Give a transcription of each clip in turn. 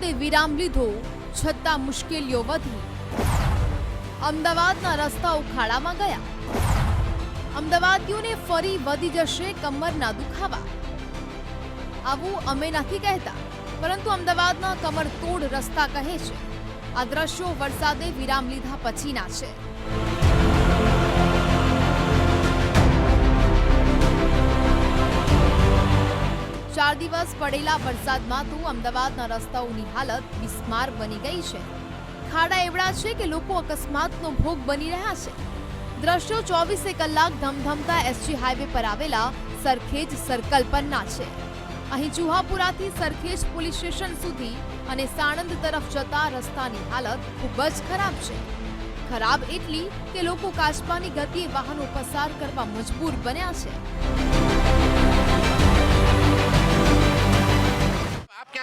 વરસાદે વિરામ લીધો, છતાં મુશ્કેલીઓ વધી. અમદાવાદના રસ્તાઓ ખાડામાં ગયા. અમદાવાદીઓને ફરી વધી જશે કમરના દુખાવા. આવું અમે નથી કહેતા, પરંતુ અમદાવાદના કમર તોડ રસ્તા કહે છે. આ દ્રશ્યો વરસાદે વિરામ લીધા પછીના છે. દિવસ પડેલા વરસાદમાં તો અમદાવાદના રસ્તાઓની હાલત બિસ્માર બની ગઈ છે. ખાડા એવડા છે કે લોકો અકસ્માતનો ભોગ બની રહ્યા છે. દ્રશ્યો ચોવીસે કલાક ધમધમતા એસજી હાઈવે પર આવેલા સરખેજ સર્કલ પરના છે. અહીં જુહાપુરાથી સરખેજ પોલીસ સ્ટેશન સુધી અને સાણંદ તરફ જતા રસ્તાની હાલત ખૂબ જ ખરાબ છે. ખરાબ એટલી કે લોકો કાચબાની ગતિએ વાહનો પસાર કરવા મજબૂર બન્યા છે.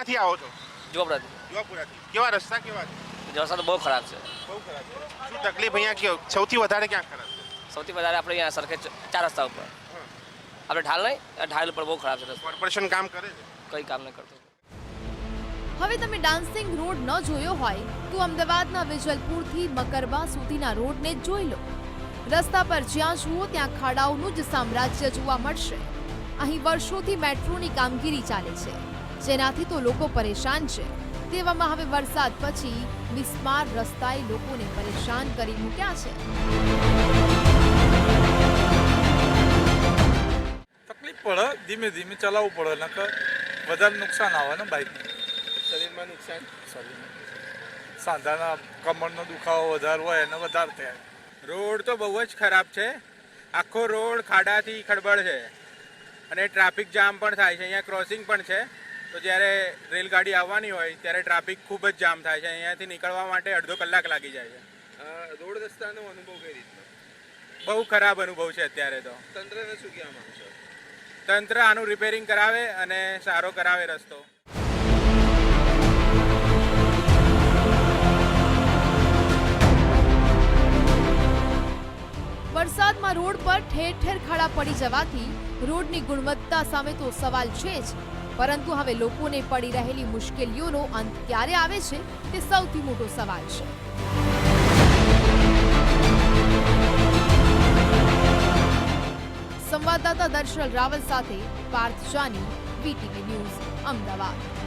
ક્યાંથી આવો છો? જોબરાથી જોબરાથી કેવા રસ્તા કેવા છે? રસ્તા તો બહુ ખરાબ છે. બહુ ખરાબ છે. શું તકલીફ અહીંયા કે સૌથી વધારે ક્યાં ખરાબ છે? સૌથી વધારે આપણે અહીંયા સરખે ચાર રસ્તા ઉપર. આપણે ઢાલ નહીં ઢાલ ઉપર બહુ ખરાબ છે કોર્પોરેશન કામ કરે છે? કંઈ કામ નહીં કરતું. હવે તમે ડાન્સિંગ રોડ ન જોયો હોય તો અમદાવાદના વિજલપુરથી મકરબા સુધીના રોડને જ જોઈ લો. રસ્તા પર જ્યાં જુઓ ત્યાં ખાડાઓનું જ સામ્રાજ્ય જોવા મળશે. અહીં વર્ષોથી મેટ્રોની કામગીરી ચાલે છે. જેનાથી તો લોકો પરેશાન છે. તેવામાં હવે વરસાદ પછી બિસ્માર રસ્તાએ લોકોને પરેશાન કરી મૂક્યા છે. તકલીફ પડે ધીમે ધીમે ચલાવવું પડે નકર વધારે નુકસાન આવે ને બાઇકને શરીરમાં નુકસાન? સાંધાના કમરનો દુખાવો વધારે હોય એને વધારે થાય. રોડ તો બહુ જ ખરાબ છે. આખો રોડ ખાડાથી ખડબડ છે. અને ટ્રાફિક જામ પણ થાય છે. અહીંયા ક્રોસિંગ પણ છે. તો જ્યારે રેલગાડી આવવાની હોય ત્યારે ટ્રાફિક ખૂબ જ જામ થાય છે. અહીંયાથી નીકળવા માટે અડધો કલાક લાગી જાય છે. રોડ રસ્તાનો અનુભવ કઈ રીતનો? બહુ ખરાબ અનુભવ છે અત્યારે તો. તંત્રને શું કહેવા માંગશો તંત્ર આનું રિપેરિંગ કરાવે અને સારો કરાવે રસ્તો. વરસાદમાં રોડ પર ઠેર ઠેર ખાડા પડી જવાથી રોડની ગુણવત્તા સામે તો સવાલ છે જ. પરંતુ હવે લોકોને પડી રહેલી મુશ્કેલીઓનો અંત ક્યારે આવે છે તે સૌથી મોટો સવાલ છે. સંવાદદાતા દર્શન રાવલ સાથે પાર્થ જાની, વીટીવી ન્યૂઝ, અમદાવાદ.